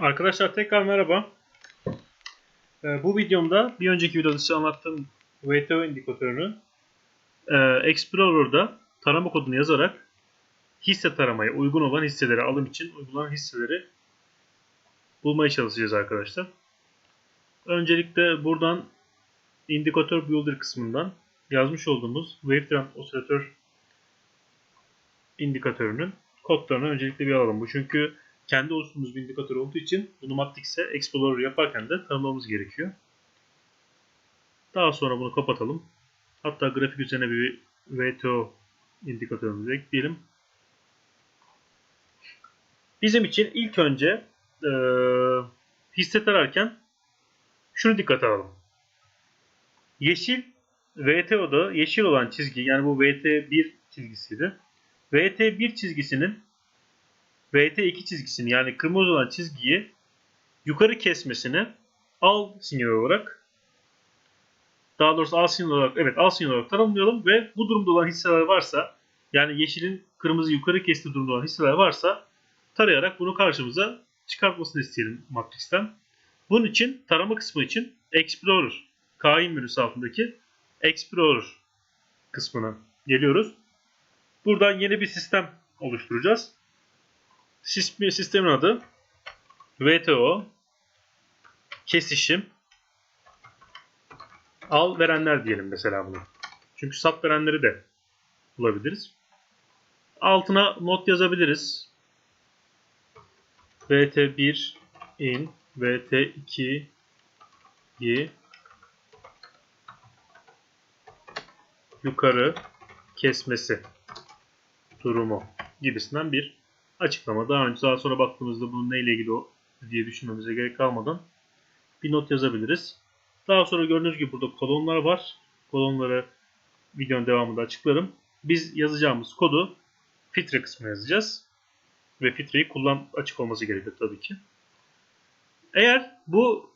Arkadaşlar tekrar merhaba. Ee, bu videomda bir önceki videoda size anlattığım VTO indikatörünü e, Explorer'da tarama kodunu yazarak hisse taramaya uygun olan hisseleri alım için uygulanan hisseleri bulmaya çalışacağız arkadaşlar. Öncelikle buradan indikatör builder kısmından yazmış olduğumuz Wavetrend osilatör indikatörünün kodlarını öncelikle bir alalım. Bu çünkü kendi oluşturduğumuz bir indikatör olduğu için bunu Matrix'e Explorer yaparken de tanımlamamız gerekiyor. Daha sonra bunu kapatalım. Hatta grafik üzerine bir VTO indikatörümüzü ekleyelim. Bizim için ilk önce e, hisse tararken şunu dikkate alalım. Yeşil VTO'da yeşil olan çizgi yani bu VT1 çizgisiydi. VT1 çizgisinin VT2 çizgisini yani kırmızı olan çizgiyi yukarı kesmesini al sinyal olarak daha doğrusu al sinyal olarak evet al sinyal olarak tanımlayalım ve bu durumda olan hisseler varsa yani yeşilin kırmızı yukarı kestiği durumda olan hisseler varsa tarayarak bunu karşımıza çıkartmasını isteyelim Matrix'ten. Bunun için tarama kısmı için Explorer KI menüsü altındaki Explorer kısmına geliyoruz. Buradan yeni bir sistem oluşturacağız. Sistemin adı VTO kesişim al verenler diyelim mesela bunu. Çünkü sat verenleri de bulabiliriz. Altına not yazabiliriz. VT1 in VT2'yi yukarı kesmesi durumu gibisinden bir açıklama. Daha önce daha sonra baktığımızda bunun neyle ilgili o diye düşünmemize gerek kalmadan bir not yazabiliriz. Daha sonra gördüğünüz gibi burada kolonlar var. Kolonları videonun devamında açıklarım. Biz yazacağımız kodu filtre kısmına yazacağız. Ve filtreyi kullan açık olması gerekiyor tabii ki. Eğer bu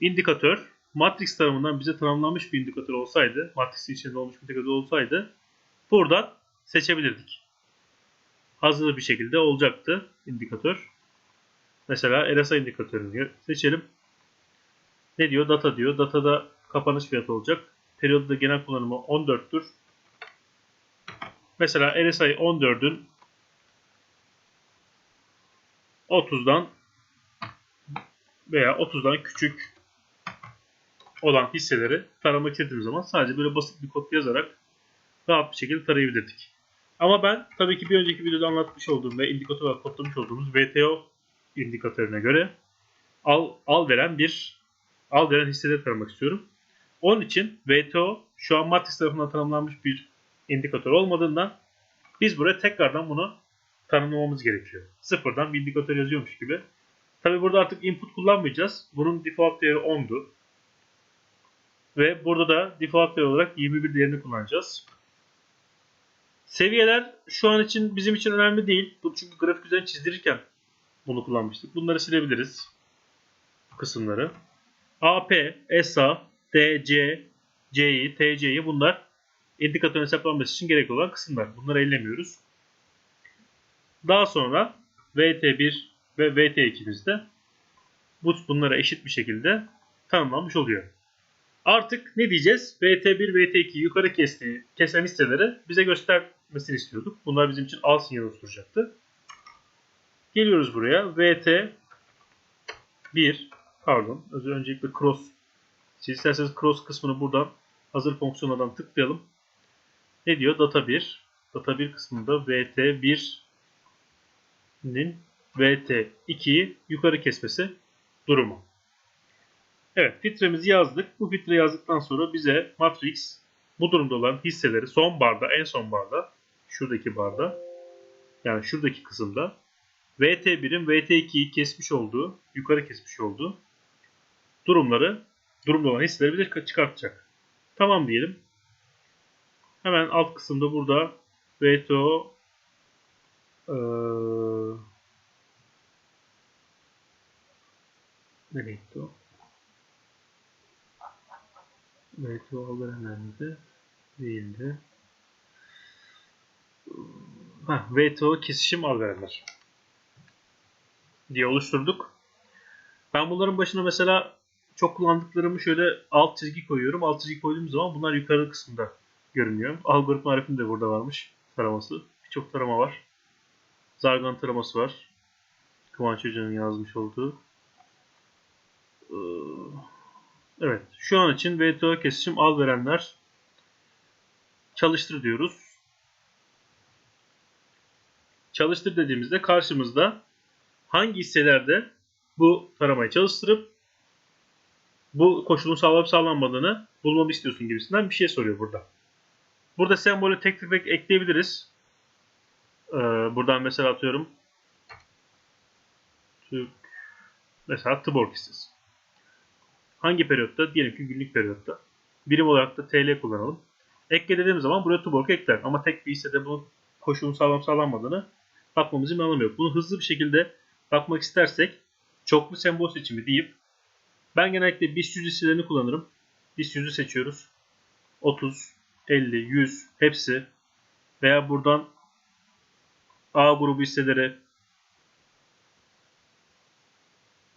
indikatör Matrix tarafından bize tanımlanmış bir indikatör olsaydı, Matrix'in içinde olmuş bir indikatör olsaydı buradan seçebilirdik hazır bir şekilde olacaktı indikatör. Mesela RSI indikatörünü seçelim. Ne diyor? Data diyor. Datada kapanış fiyatı olacak. Periyodu genel kullanımı 14'tür. Mesela RSI 14'ün 30'dan veya 30'dan küçük olan hisseleri tarama istediğimiz zaman sadece böyle basit bir kod yazarak rahat bir şekilde tarayabilirdik. Ama ben tabii ki bir önceki videoda anlatmış olduğum ve indikatör olarak kodlamış olduğumuz VTO indikatörüne göre al, al veren bir al veren hisseleri taramak istiyorum. Onun için VTO şu an Matrix tarafından tanımlanmış bir indikatör olmadığından biz buraya tekrardan bunu tanımlamamız gerekiyor. Sıfırdan bir indikatör yazıyormuş gibi. Tabi burada artık input kullanmayacağız. Bunun default değeri 10'du. Ve burada da default değer olarak 21 değerini kullanacağız. Seviyeler şu an için bizim için önemli değil. Bu çünkü grafik üzerine çizdirirken bunu kullanmıştık. Bunları silebiliriz. Bu kısımları. AP, SA, DC, CI, TC'yi bunlar indikatörün hesaplanması için gerekli olan kısımlar. Bunları ellemiyoruz. Daha sonra VT1 ve VT2'mizde bu bunlara eşit bir şekilde tanımlanmış oluyor. Artık ne diyeceğiz? VT1, VT2 yukarı kesti, kesen hisseleri bize göstermesini istiyorduk. Bunlar bizim için al sinyal oluşturacaktı. Geliyoruz buraya. VT1 pardon öncelikle cross siz isterseniz cross kısmını buradan hazır fonksiyonlardan tıklayalım. Ne diyor? Data 1. Data 1 kısmında VT1'nin VT2'yi yukarı kesmesi durumu. Evet filtremizi yazdık. Bu filtre yazdıktan sonra bize Matrix bu durumda olan hisseleri son barda en son barda şuradaki barda yani şuradaki kısımda VT1'in VT2'yi kesmiş olduğu yukarı kesmiş olduğu durumları durumda olan hisseleri bize çıkartacak. Tamam diyelim. Hemen alt kısımda burada VTO ee, nereye gitti o? VTO verenlerinde değildi. Ha, VTO kesişim al verenler diye oluşturduk. Ben bunların başına mesela çok kullandıklarımı şöyle alt çizgi koyuyorum. Alt çizgi koyduğum zaman bunlar yukarı kısımda görünüyor. Algoritma harfim de burada varmış taraması. Birçok tarama var. Zargan taraması var. Kıvanç Hoca'nın yazmış olduğu. Ee, Evet. Şu an için VTO kesişim al verenler çalıştır diyoruz. Çalıştır dediğimizde karşımızda hangi hisselerde bu taramayı çalıştırıp bu koşulun sağlanıp sağlanmadığını bulmamı istiyorsun gibisinden bir şey soruyor burada. Burada sembolü tek tek ekleyebiliriz. Ee, buradan mesela atıyorum Türk mesela Tuborg hissesi. Hangi periyotta? Diyelim ki günlük periyotta. Birim olarak da TL kullanalım. Ekle dediğim zaman buraya Tuborg ekler. Ama tek bir hissede bunun koşulun sağlam sağlanmadığını bakmamızın bir anlamı yok. Bunu hızlı bir şekilde bakmak istersek çoklu sembol seçimi deyip ben genellikle BIST 100 hisselerini kullanırım. BIST 100'ü seçiyoruz. 30, 50, 100 hepsi veya buradan A grubu hisseleri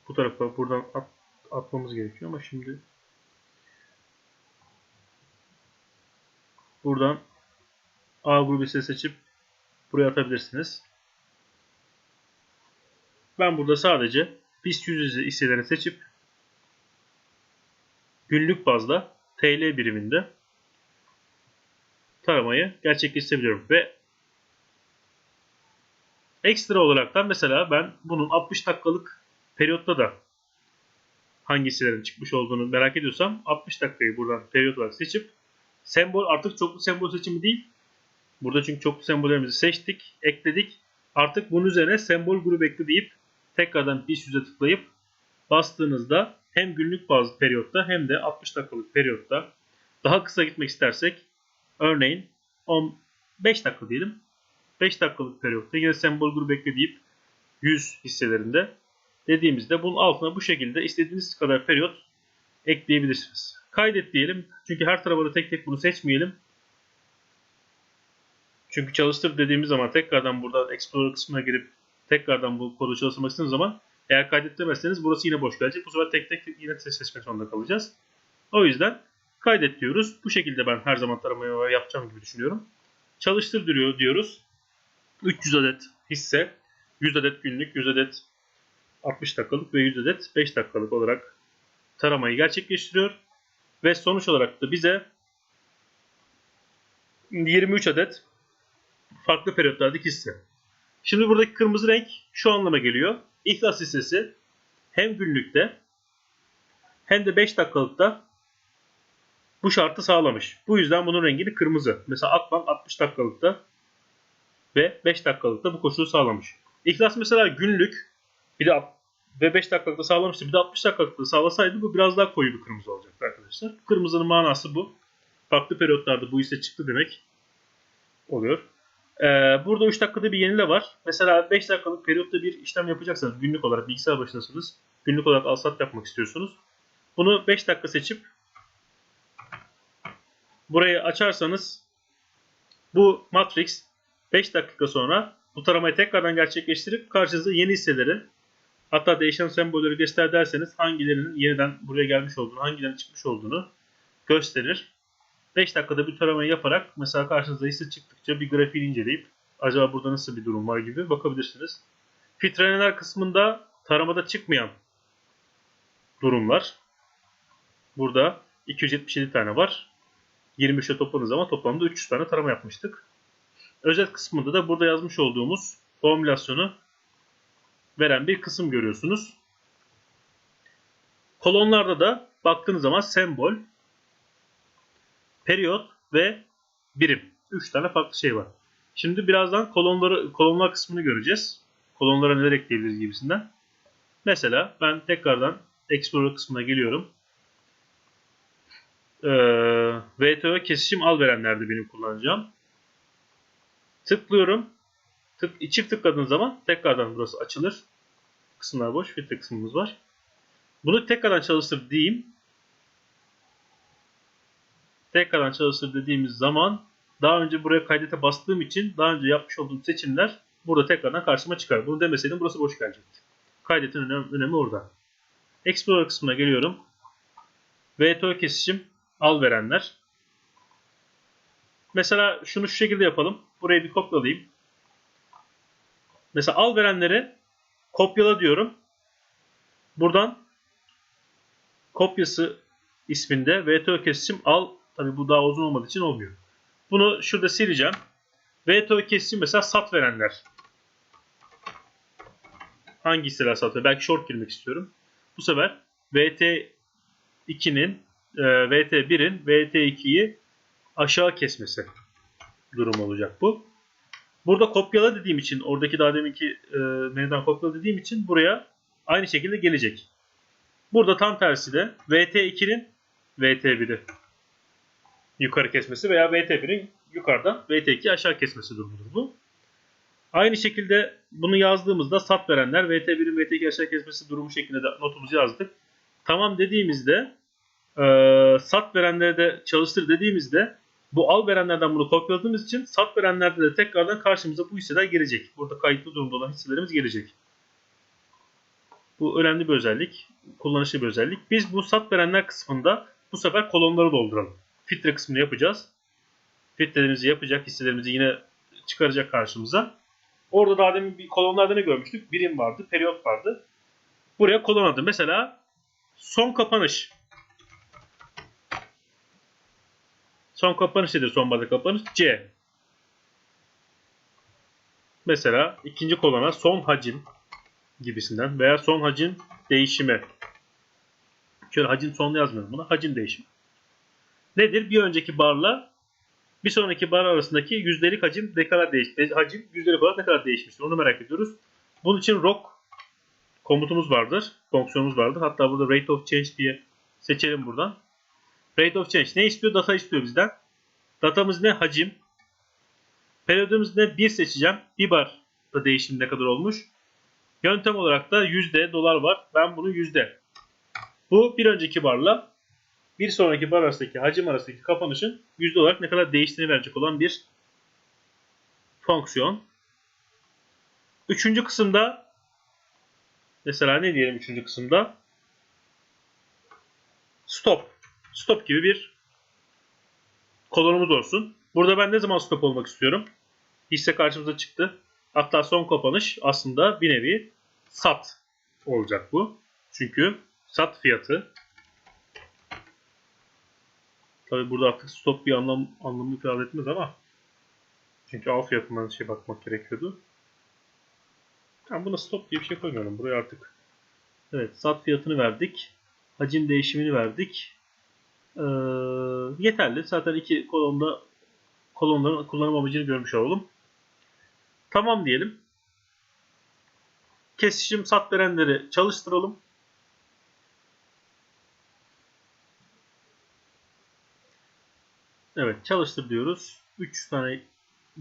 bu tarafa buradan at, atmamız gerekiyor ama şimdi buradan A grubu hisse seçip buraya atabilirsiniz. Ben burada sadece BIST 100 hisselerini seçip günlük bazda TL biriminde taramayı gerçekleştirebiliyorum ve ekstra olarak mesela ben bunun 60 dakikalık periyotta da hangi hisselerin çıkmış olduğunu merak ediyorsam 60 dakikayı buradan periyot olarak seçip sembol artık çoklu sembol seçimi değil. Burada çünkü çoklu sembollerimizi seçtik, ekledik. Artık bunun üzerine sembol grubu ekle deyip tekrardan BIST 100'e tıklayıp bastığınızda hem günlük bazı periyotta hem de 60 dakikalık periyotta daha kısa gitmek istersek örneğin 15 dakika diyelim. 5 dakikalık periyotta yine sembol grubu ekle deyip 100 hisselerinde dediğimizde bunun altına bu şekilde istediğiniz kadar periyot ekleyebilirsiniz. Kaydet diyelim. Çünkü her tarafa da tek tek bunu seçmeyelim. Çünkü çalıştır dediğimiz zaman tekrardan burada Explorer kısmına girip tekrardan bu kodu çalıştırmak istediğiniz zaman eğer kaydettirmezseniz burası yine boş gelecek. Bu sefer tek tek yine seçmek zorunda kalacağız. O yüzden kaydet diyoruz. Bu şekilde ben her zaman taramayı yapacağım gibi düşünüyorum. Çalıştır diyor diyoruz. 300 adet hisse, 100 adet günlük, 100 adet 60 dakikalık ve 100 adet 5 dakikalık olarak taramayı gerçekleştiriyor. Ve sonuç olarak da bize 23 adet farklı periyotlardaki hisse. Şimdi buradaki kırmızı renk şu anlama geliyor. İhlas hissesi hem günlükte hem de 5 dakikalıkta bu şartı sağlamış. Bu yüzden bunun rengini kırmızı. Mesela Akbank 60 dakikalıkta ve 5 dakikalıkta bu koşulu sağlamış. İhlas mesela günlük bir de ve 5 dakikalıkta sağlamıştı. Bir de 60 dakikalıkta sağlasaydı bu biraz daha koyu bir kırmızı olacaktı arkadaşlar. Kırmızının manası bu. Farklı periyotlarda bu hisse çıktı demek oluyor. Ee, burada 3 dakikada bir yenile var. Mesela 5 dakikalık periyotta bir işlem yapacaksanız günlük olarak bilgisayar başındasınız. Günlük olarak al sat yapmak istiyorsunuz. Bunu 5 dakika seçip burayı açarsanız bu matrix 5 dakika sonra bu taramayı tekrardan gerçekleştirip karşınıza yeni hisseleri hatta değişen sembolleri göster derseniz hangilerinin yeniden buraya gelmiş olduğunu, hangilerinin çıkmış olduğunu gösterir. 5 dakikada bir taramayı yaparak mesela karşınıza hisse çıktıkça bir grafiği inceleyip acaba burada nasıl bir durum var gibi bakabilirsiniz. Filtreler kısmında taramada çıkmayan durumlar. Burada 277 tane var. 23'e topladığınız zaman toplamda 300 tane tarama yapmıştık. Özet kısmında da burada yazmış olduğumuz formülasyonu veren bir kısım görüyorsunuz. Kolonlarda da baktığınız zaman sembol, periyot ve birim. 3 tane farklı şey var. Şimdi birazdan kolonları, kolonlar kısmını göreceğiz. Kolonlara neler ekleyebiliriz gibisinden. Mesela ben tekrardan Explorer kısmına geliyorum. Ee, VTO kesişim al verenlerde benim kullanacağım. Tıklıyorum. Tık, çift tıkladığın zaman tekrardan burası açılır. Kısımlar boş. Filtre kısmımız var. Bunu tekrardan çalıştır diyeyim. Tekrardan çalıştır dediğimiz zaman daha önce buraya kaydete bastığım için daha önce yapmış olduğum seçimler burada tekrardan karşıma çıkar. Bunu demeseydim burası boş gelecekti. Kaydetin önemi, önemi orada. Explorer kısmına geliyorum. VTO kesişim al verenler. Mesela şunu şu şekilde yapalım. Burayı bir kopyalayayım. Mesela al verenleri kopyala diyorum. Buradan kopyası isminde VTO kesişim al. Tabi bu daha uzun olmadığı için olmuyor. Bunu şurada sileceğim. VTO kesişim mesela sat verenler. Hangi hisseler satıyor? Belki short girmek istiyorum. Bu sefer VT2'nin e, VT1'in VT2'yi aşağı kesmesi durum olacak bu. Burada kopyala dediğim için oradaki daha deminki e, menüden kopyala dediğim için buraya aynı şekilde gelecek. Burada tam tersi de VT2'nin VT1'i yukarı kesmesi veya VT1'in yukarıdan VT2 aşağı kesmesi durumudur bu. Aynı şekilde bunu yazdığımızda sat verenler VT1'in VT2 aşağı kesmesi durumu şeklinde de notumuzu yazdık. Tamam dediğimizde e, sat verenlere de çalıştır dediğimizde bu al verenlerden bunu kopyaladığımız için sat verenlerde de tekrardan karşımıza bu hisseler gelecek. Burada kayıtlı durumda olan hisselerimiz gelecek. Bu önemli bir özellik. Kullanışlı bir özellik. Biz bu sat verenler kısmında bu sefer kolonları dolduralım. Filtre kısmını yapacağız. Filtrelerimizi yapacak, hisselerimizi yine çıkaracak karşımıza. Orada daha demin bir kolonlarda ne görmüştük? Birim vardı, periyot vardı. Buraya kolon adı. Mesela son kapanış. Son kapanış nedir? Son barda kapanış. C. Mesela ikinci kolona son hacim gibisinden veya son hacim değişimi. Şöyle hacim son yazmıyorum buna. Hacim değişimi. Nedir? Bir önceki barla bir sonraki bar arasındaki yüzdelik hacim ne kadar değişti? Hacim yüzdelik olarak ne kadar değişmiştir? Onu merak ediyoruz. Bunun için rock komutumuz vardır. Fonksiyonumuz vardır. Hatta burada rate of change diye seçelim buradan. Rate of change ne istiyor? Data istiyor bizden. Datamız ne? Hacim. Periyodumuz ne? 1 seçeceğim. Bir bar da değişim ne kadar olmuş. Yöntem olarak da yüzde dolar var. Ben bunu yüzde. Bu bir önceki barla bir sonraki bar arasındaki hacim arasındaki kapanışın yüzde olarak ne kadar değiştiğini verecek olan bir fonksiyon. Üçüncü kısımda mesela ne diyelim üçüncü kısımda? Stop. Stop gibi bir kolonumuz olsun. Burada ben ne zaman stop olmak istiyorum? Hisse karşımıza çıktı. Hatta son kapanış aslında bir nevi sat olacak bu. Çünkü sat fiyatı Tabi burada artık stop bir anlam anlamı ifade etmez ama çünkü al fiyatından şey bakmak gerekiyordu. Ben buna stop diye bir şey koymuyorum. Buraya artık evet sat fiyatını verdik. Hacim değişimini verdik. Ee, yeterli. Zaten iki kolonda kolonların kullanım amacını görmüş olalım. Tamam diyelim. Kesişim sat verenleri çalıştıralım. Evet çalıştır diyoruz. 3 tane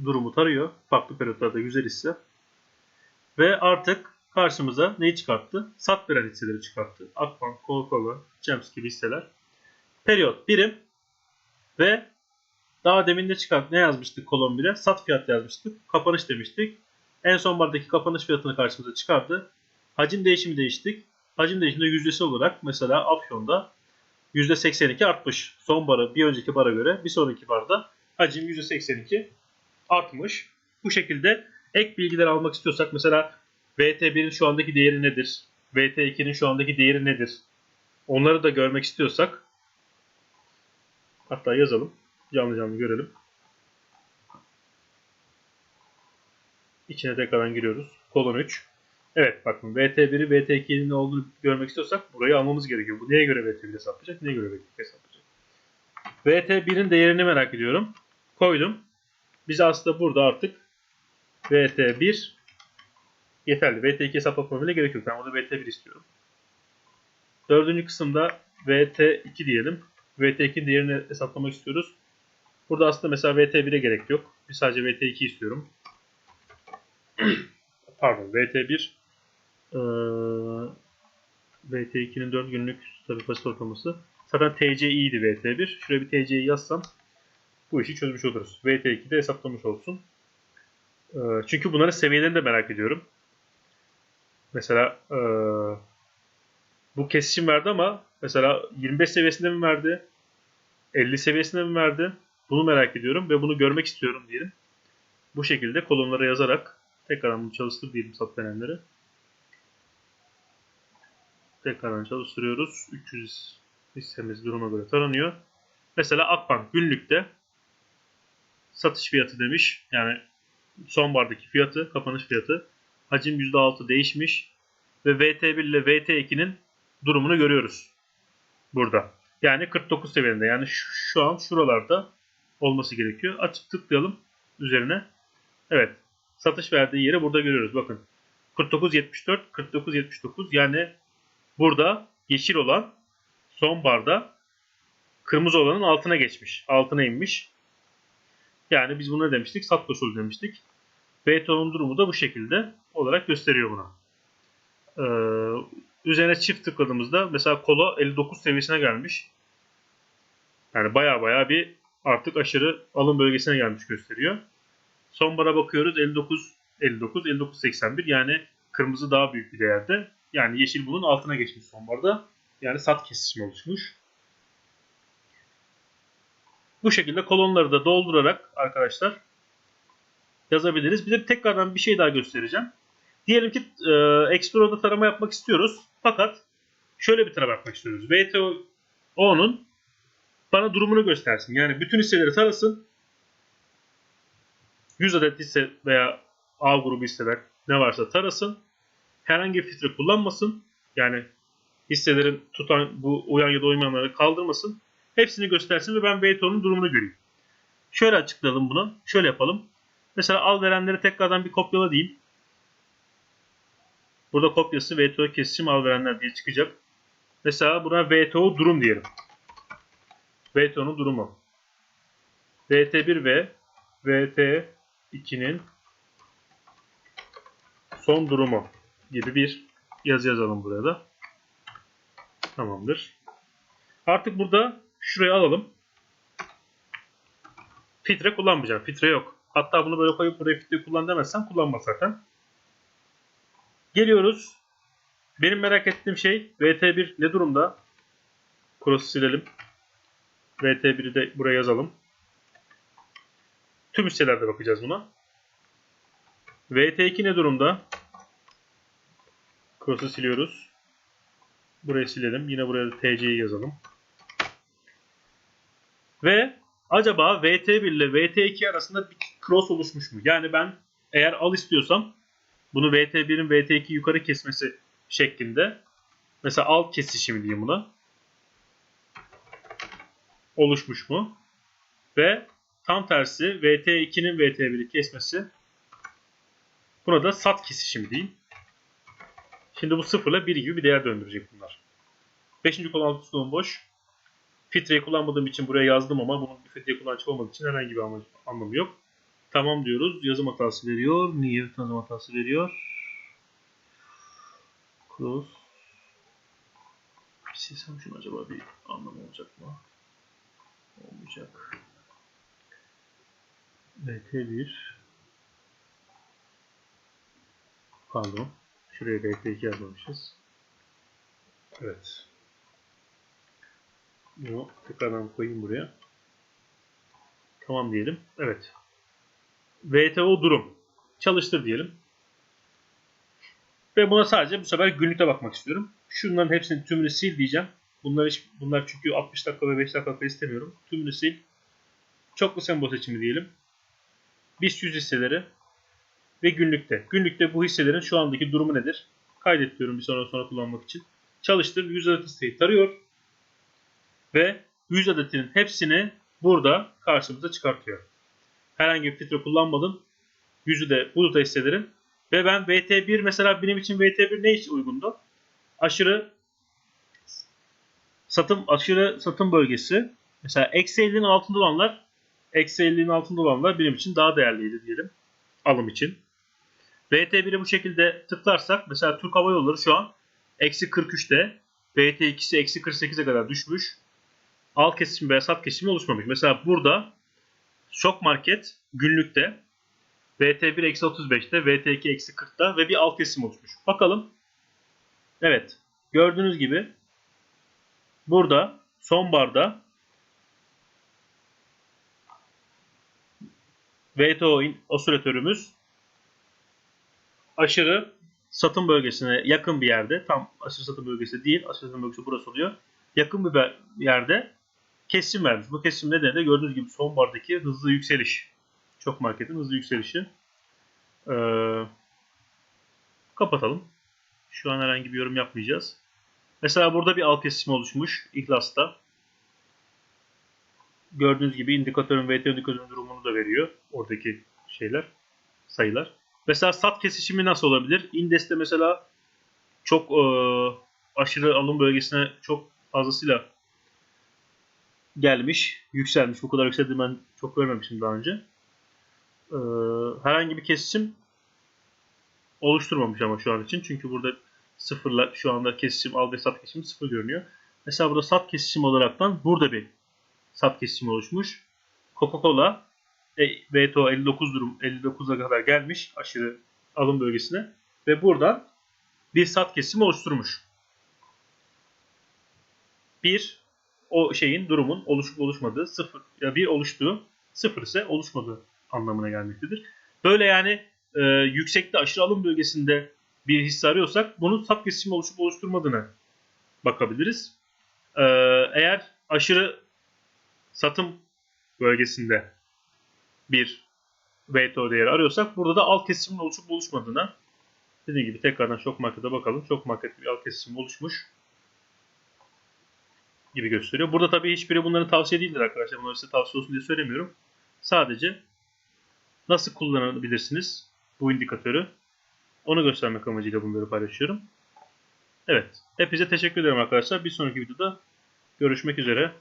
durumu tarıyor. Farklı periyotlarda güzel hisse. Ve artık karşımıza neyi çıkarttı? Sat veren hisseleri çıkarttı. Akbank, Coca-Cola, Gems gibi hisseler. Periyot birim ve daha demin de çıkart ne yazmıştık kolon 1'e? Sat fiyat yazmıştık. Kapanış demiştik. En son bardaki kapanış fiyatını karşımıza çıkardı. Hacim değişimi değiştik. Hacim değişiminde yüzdesi olarak mesela Afyon'da %82 artmış. Son bara bir önceki bara göre bir sonraki barda hacim %82 artmış. Bu şekilde ek bilgiler almak istiyorsak mesela VT1'in şu andaki değeri nedir? VT2'nin şu andaki değeri nedir? Onları da görmek istiyorsak hatta yazalım. Canlı canlı görelim. İçine tekrardan giriyoruz. Kolon 3. Evet bakın VT1'i VT2'nin ne olduğunu görmek istiyorsak burayı almamız gerekiyor. Bu neye göre VT1 hesaplayacak, neye göre VT2 hesaplayacak. VT1'in değerini merak ediyorum. Koydum. Biz aslında burada artık VT1 yeterli. VT2 hesaplamama bile gerek yok. Ben burada VT1 istiyorum. Dördüncü kısımda VT2 diyelim. VT2'nin değerini hesaplamak istiyoruz. Burada aslında mesela VT1'e gerek yok. Biz sadece VT2 istiyorum. Pardon VT1 ee, VT2'nin 4 günlük tabi basit ortalaması. Zaten idi VT1. Şuraya bir TCI yazsam bu işi çözmüş oluruz. VT2'de hesaplamış olsun. Ee, çünkü bunların seviyelerini de merak ediyorum. Mesela ee, bu kesişim verdi ama mesela 25 seviyesinde mi verdi? 50 seviyesinde mi verdi? Bunu merak ediyorum ve bunu görmek istiyorum diyelim. Bu şekilde kolonlara yazarak tekrardan bunu çalıştır diyelim sat verenleri. Tekrardan çalıştırıyoruz. 300 hissemiz duruma göre taranıyor. Mesela Akbank günlükte satış fiyatı demiş. Yani sonbardaki fiyatı, kapanış fiyatı. Hacim %6 değişmiş. Ve VT1 ile VT2'nin durumunu görüyoruz. Burada. Yani 49 seviyende. Yani şu, şu an şuralarda olması gerekiyor. Açıp tıklayalım üzerine. Evet. Satış verdiği yeri burada görüyoruz. Bakın. 49.74, 49.79 yani burada yeşil olan son barda kırmızı olanın altına geçmiş. Altına inmiş. Yani biz bunu ne demiştik? Sat koşulu demiştik. Betonun durumu da bu şekilde olarak gösteriyor buna. Ee, üzerine çift tıkladığımızda mesela kola 59 seviyesine gelmiş. Yani baya baya bir artık aşırı alım bölgesine gelmiş gösteriyor. Son bara bakıyoruz 59 59 59 81 yani kırmızı daha büyük bir değerde. Yani yeşil bunun altına geçmiş son barda. Yani sat kesişimi oluşmuş. Bu şekilde kolonları da doldurarak arkadaşlar yazabiliriz. Bir de tekrardan bir şey daha göstereceğim. Diyelim ki e, Explorer'da tarama yapmak istiyoruz. Fakat şöyle bir tarama yapmak istiyoruz. VTO'nun bana durumunu göstersin. Yani bütün hisseleri tarasın. 100 adet hisse veya A grubu hisseler ne varsa tarasın. Herhangi bir filtre kullanmasın. Yani hisselerin tutan bu uyan ya da uymayanları kaldırmasın. Hepsini göstersin ve ben VTO'nun durumunu göreyim. Şöyle açıklayalım bunu. Şöyle yapalım. Mesela al verenleri tekrardan bir kopyala diyeyim. Burada kopyası VTO kesişim al verenler diye çıkacak. Mesela buna VTO durum diyelim. VTO'nun durumu. VT1 ve VT2'nin son durumu gibi bir yazı yazalım buraya da. Tamamdır. Artık burada şuraya alalım. Filtre kullanmayacağım. Filtre yok. Hatta bunu böyle koyup buraya filtre kullan demezsem kullanmaz zaten. Geliyoruz. Benim merak ettiğim şey VT1 ne durumda? Cross'u silelim. VT1'i de buraya yazalım. Tüm hisselerde bakacağız buna. VT2 ne durumda? Cross'u siliyoruz. Burayı silelim. Yine buraya TC'yi yazalım. Ve acaba VT1 ile VT2 arasında bir cross oluşmuş mu? Yani ben eğer al istiyorsam bunu VT1'in VT2 yukarı kesmesi şeklinde mesela al kesişimi diyeyim buna oluşmuş mu? Ve tam tersi VT2'nin VT1'i kesmesi buna da sat kesişimi diyeyim. Şimdi bu 0 ile 1 gibi bir değer döndürecek bunlar. 5. kol altı sonun boş. Filtreyi kullanmadığım için buraya yazdım ama bunun bir filtreyi kullanıcı olmadığı için herhangi bir anlamı yok. Tamam diyoruz. Yazım hatası veriyor. Niye yazım hatası veriyor? Cross. Silsem şunu acaba bir anlamı olacak mı? Olmayacak. BT1 Pardon. Şuraya BT2 yazmamışız. Evet. Bunu tekrardan koyayım buraya. Tamam diyelim. Evet. VTO durum. Çalıştır diyelim. Ve buna sadece bu sefer günlükte bakmak istiyorum. Şunların hepsini tümünü sil diyeceğim. Bunlar hiç, bunlar çünkü 60 dakika ve 5 dakika istemiyorum. Tümünü sil. Çoklu sembol seçimi diyelim. BIST 100 hisseleri ve günlükte. Günlükte bu hisselerin şu andaki durumu nedir? Kaydet diyorum bir sonra sonra kullanmak için. Çalıştır. 100 adet hisseyi tarıyor. Ve 100 adetinin hepsini burada karşımıza çıkartıyor. Herhangi bir filtre kullanmadım. Yüzü de bu da hisselerin. Ve ben VT1 mesela benim için VT1 ne için uygundu? Aşırı satım aşırı satım bölgesi. Mesela eksi 50'nin altında olanlar eksi 50'nin altında olanlar benim için daha değerliydi diyelim. Alım için. VT1'e bu şekilde tıklarsak mesela Türk Hava Yolları şu an eksi 43'te. VT2'si eksi 48'e kadar düşmüş. Al kesimi veya sat kesimi oluşmamış. Mesela burada Şok Market günlükte VT1 eksi 35'te, VT2 eksi 40'ta ve bir alt kesim oluşmuş. Bakalım. Evet. gördüğünüz gibi burada son barda VTO osilatörümüz aşırı satım bölgesine yakın bir yerde, tam aşırı satım bölgesi değil, aşırı satım bölgesi burası oluyor. Yakın bir yerde kesim vermiş. Bu kesim nedeni de gördüğünüz gibi son bardaki hızlı yükseliş. Çok marketin hızlı yükselişi. Ee, kapatalım. Şu an herhangi bir yorum yapmayacağız. Mesela burada bir al kesimi oluşmuş İhlas'ta. Gördüğünüz gibi indikatörün VT indikatörün durumunu da veriyor. Oradaki şeyler, sayılar. Mesela sat kesişimi nasıl olabilir? Indes'te mesela çok e, aşırı alım bölgesine çok fazlasıyla gelmiş, yükselmiş. Bu kadar yükseldiğini ben çok görmemiştim daha önce. E, herhangi bir kesişim oluşturmamış ama şu an için. Çünkü burada sıfırlar şu anda kesişim al ve sat kesişimi sıfır görünüyor. Mesela burada sat kesişim olaraktan burada bir sat kesişimi oluşmuş. Coca-Cola e, VTO 59 durum 59'a kadar gelmiş aşırı alım bölgesine ve buradan bir sat kesimi oluşturmuş. Bir o şeyin durumun oluşup oluşmadığı sıfır ya bir oluştuğu sıfır ise oluşmadığı anlamına gelmektedir. Böyle yani e, yüksekte aşırı alım bölgesinde bir hisse arıyorsak bunun sat kesimi oluşup oluşturmadığına bakabiliriz. E, eğer aşırı satım bölgesinde bir VTO değeri arıyorsak burada da alt kesimin oluşup oluşmadığına dediğim gibi tekrardan şok markete bakalım. Şok market bir alt kesim oluşmuş gibi gösteriyor. Burada tabii hiçbiri bunların tavsiye değildir arkadaşlar. Bunları size tavsiye olsun diye söylemiyorum. Sadece nasıl kullanabilirsiniz bu indikatörü onu göstermek amacıyla bunları paylaşıyorum. Evet. Hepinize teşekkür ederim arkadaşlar. Bir sonraki videoda görüşmek üzere.